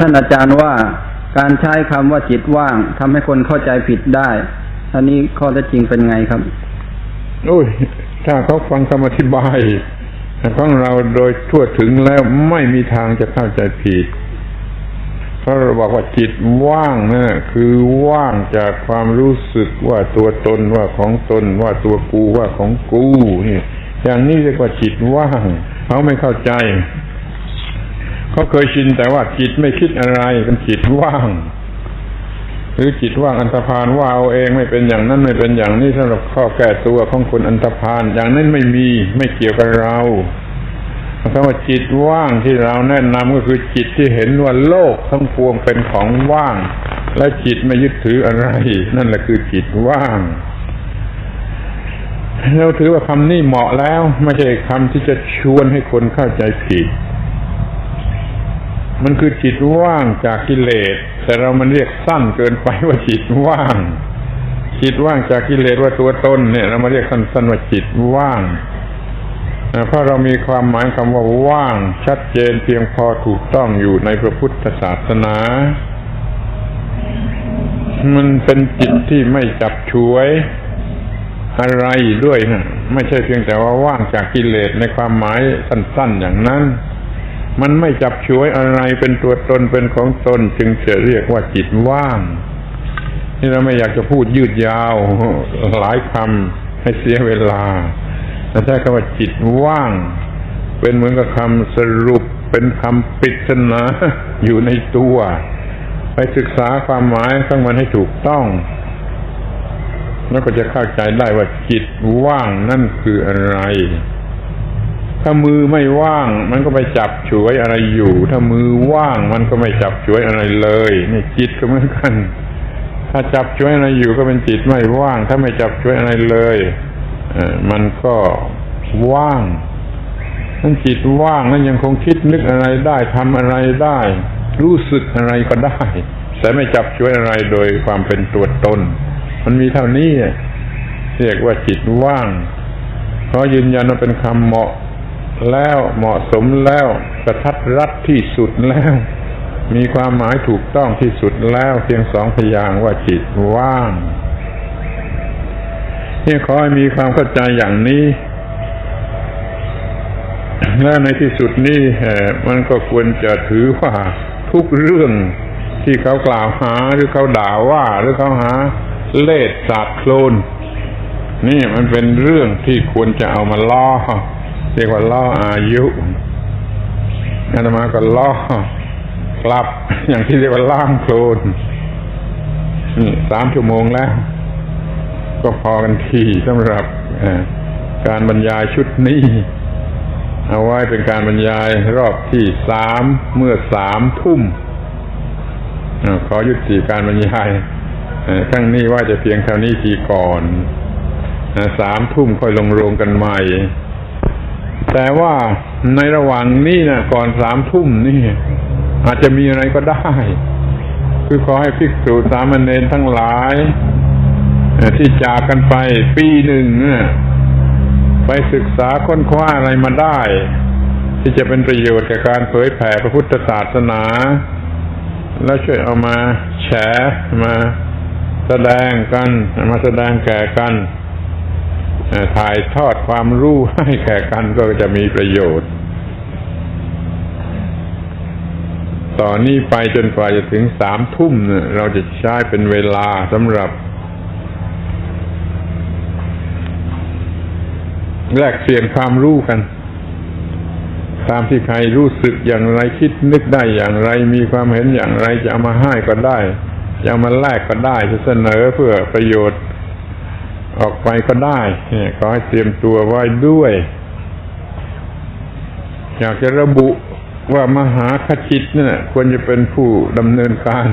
ท่านอาจารย์ว่าการใช้คำว่าจิตว่างทำให้คนเข้าใจผิดได้ อันนี้ข้อเท็จจริงเป็นไงครับโอ้ยถ้าเขาฟังคำอธิบายของเราโดยทั่วถึงแล้วไม่มีทางจะเข้าใจผิดเพราะเราบอกว่าจิตว่างนะั่นคือว่างจากความรู้สึกว่าตัวตนว่าของตนว่าตัวกูว่าของกูนี่อย่างนี้เรียกว่าจิตว่างเขาไม่เข้าใจ เขาเคยชินแต่ว่าจิตไม่คิดอะไรเป็นจิตว่าง หรือจิตว่างอันธพาลว่าเอาเองไม่เป็นอย่างนั้นไม่เป็นอย่างนี้สำหรับข้อแก้ตัวของคนอันธพาลอย่างนั้นไม่มีไม่เกี่ยวกับเราคำว่าจิตว่างที่เราแนะนำก็คือจิตที่เห็นว่าโลกทั้งปวงเป็นของว่าง และจิตไม่ยึดถืออะไร นั่นแหละคือจิตว่างเราถือว่าคำนี้เหมาะแล้ว ไม่ใช่คำที่จะชวนให้คนเข้าใจผิด มันคือจิตว่างจากกิเลส แต่เรามันเรียกสั้นเกินไปว่าจิตว่าง จิตว่างจากกิเลสว่าตัวตนเนี่ย เรามาเรียกสั้นๆว่าจิตว่างเพราะเรามีความหมายคำว่าว่าง ชัดเจนเพียงพอถูกต้องอยู่ในพระพุทธศาสนา มันเป็นจิตที่ไม่จับฉวยอะไรด้วยนะไม่ใช่เพียงแต่ว่าว่างจากกิเลสในความหมายสั้น ๆ อย่างนั้น มันไม่จับฉวยอะไรเป็นตัวตนเป็นของตน จึงจะเรียกว่าจิตว่าง นี่เราไม่อยากจะพูดยืดยาว หลายคำให้เสียเวลาแต่ใช้คำว่าจิตว่าง เป็นเหมือนกับคำสรุปเป็นคำปริศนาอยู่ในตัว ไปศึกษาความหมายของมันให้ถูกต้อง แล้วก็จะเข้าใจได้ว่าจิตว่างนั่นคืออะไร ถ้ามือไม่ว่าง มันก็ไปจับฉวยอะไรอยู่ ถ้ามือว่าง มันก็ไม่จับฉวยอะไรเลยนี่จิตก็เหมือนกัน ถ้าจับฉวยอะไรอยู่ก็เป็นจิตไม่ว่าง ถ้าไม่จับฉวยอะไรเลยมันก็ว่างนั่นจิตว่างนั้นยังคงคิดนึกอะไรได้ทำอะไรได้ รู้สึกอะไรก็ได้ แต่ไม่จับช่วยอะไรโดยความเป็นตัวตน มันมีเท่านี้เรียกว่าจิตว่างขอยืนยันว่าเป็นคำเหมาะ แล้วเหมาะสมแล้วกระทัดรัดที่สุดแล้ว มีความหมายถูกต้องที่สุดแล้วเพียงสองพยางว่าจิตว่างนี่ขอให้มีความเข้าใจอย่างนี้ และในที่สุดนี่มันก็ควรจะถือว่าทุกเรื่องที่เขากล่าวหาหรือเขาด่าว่า หรือเขาหาเล่ศาสตร์โคลนนี่มันเป็นเรื่องที่ควรจะเอามาล่อ เรียกว่าล่ออายุอาตมาก็ล่อกลับ อย่างที่เรียกว่าล่างโคลนนี่สามชั่วโมงแล้ว ก็พอกันทีสำหรับการบรรยายชุดนี้ เอาไว้เป็นการบรรยายรอบที่สามเมื่อสามทุ่มขอยุติการบรรยายครั้งนี้ว่าจะเพียงเท่านี้ทีก่อนสามทุ่มค่อยลงโรงกันใหม่ แต่ว่าในระหว่างนี้นะก่อนสามทุ่มนี่ อาจจะมีอะไรก็ได้ คือขอให้ภิกษุสามเณรทั้งหลายที่จากกันไปปีหนึ่งไปศึกษาค้นคว้าอะไรมาได้ ที่จะเป็นประโยชน์แก่การเผยแผ่พระพุทธศาสนา แล้วช่วยเอามาแฉมาแสดงกัน มาแสดงแก่กัน ถ่ายทอดความรู้ให้แก่กันก็จะมีประโยชน์ ต่อนนี้ไปจนกว่าจะถึงสามทุ่มเราจะใช้เป็นเวลาสำหรับแลกเปลี่ยนความรู้กัน ตามที่ใครรู้สึกอย่างไรคิดนึกได้อย่างไร มีความเห็นอย่างไรจะเอามาให้ก็ได้ จะเอามาแลกก็ได้จะเสนอเพื่อประโยชน์ ออกไปก็ได้เนี่ยขอให้เตรียมตัวไว้ด้วย อยากจะระบุว่ามหาคชิตเนี่ยควรจะเป็นผู้ดำเนินการ